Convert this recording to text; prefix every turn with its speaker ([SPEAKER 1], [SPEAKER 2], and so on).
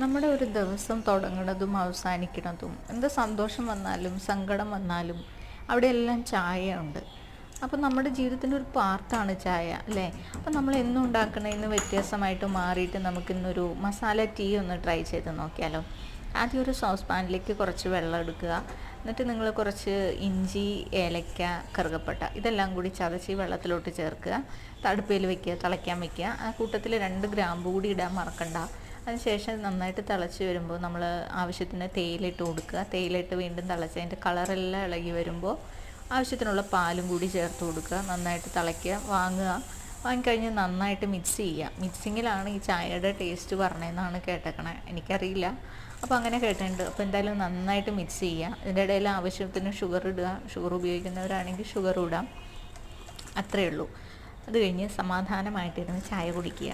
[SPEAKER 1] നമ്മുടെ ഒരു ദിവസം തുടങ്ങുന്നതും അവസാനിക്കുന്നതും എന്ത് സന്തോഷം വന്നാലും സങ്കടം വന്നാലും അവിടെയെല്ലാം ചായ ഉണ്ട് അപ്പോൾ നമ്മുടെ ജീവിതത്തിന്റെ ഒരു പാർട്ടാണ് ചായ അല്ലേ? അപ്പോൾ നമ്മൾ എന്നും ഉണ്ടാക്കുന്നതിന് വ്യത്യാസമായിട്ട് മാറിയിട്ട് നമുക്കിന്നൊരു മസാല ടീ ഒന്ന് ട്രൈ ചെയ്ത് നോക്കിയാലോ? ആദ്യം ഒരു സോസ് പാനിലേക്ക് കുറച്ച് വെള്ളം എടുക്കുക. എന്നിട്ട് നിങ്ങൾ കുറച്ച് ഇഞ്ചി ഏലക്ക കറുകപ്പട്ട ഇതെല്ലാം കൂടി ചതച്ച് വെള്ളത്തിലോട്ട് ചേർക്കുക. തടുപ്പയിൽ വെക്കുക തിളയ്ക്കാൻ വെക്കുക. ആ കൂട്ടത്തിൽ രണ്ട് ഗ്രാമ്പ് കൂടി ഇടാൻ മറക്കണ്ട. അതിനുശേഷം നന്നായിട്ട് തിളച്ച് വരുമ്പോൾ നമ്മൾ ആവശ്യത്തിന് തേയിലിട്ട് കൊടുക്കുക. തേയിലിട്ട് വീണ്ടും തിളച്ച് അതിന്റെ കളറെല്ലാം ഇളകി വരുമ്പോൾ ആവശ്യത്തിനുള്ള പാലും കൂടി ചേർത്ത് കൊടുക്കുക. നന്നായിട്ട് തിളയ്ക്കുക വാങ്ങുക. വാങ്ങിക്കഴിഞ്ഞ് നന്നായിട്ട് മിക്സ് ചെയ്യുക. മിക്സിങ്ങിലാണ് ഈ ചായയുടെ ടേസ്റ്റ് പറഞ്ഞതെന്നാണ് കേട്ടേക്കണേ. എനിക്കറിയില്ല. അപ്പോൾ അങ്ങനെ കേട്ടിട്ടുണ്ട്. അപ്പോൾ എന്തായാലും നന്നായിട്ട് മിക്സ് ചെയ്യുക. ഇതിന്റെ ഇടയിൽ ആവശ്യത്തിന് ഷുഗർ ഇടുക. ഷുഗർ ഉപയോഗിക്കുന്നവരാണെങ്കിൽ ഷുഗർ ഇടാം. അത്രയേ ഉള്ളൂ. അത് കഴിഞ്ഞ് സമാധാനമായിട്ടിരുന്ന് ചായ കുടിക്കുക.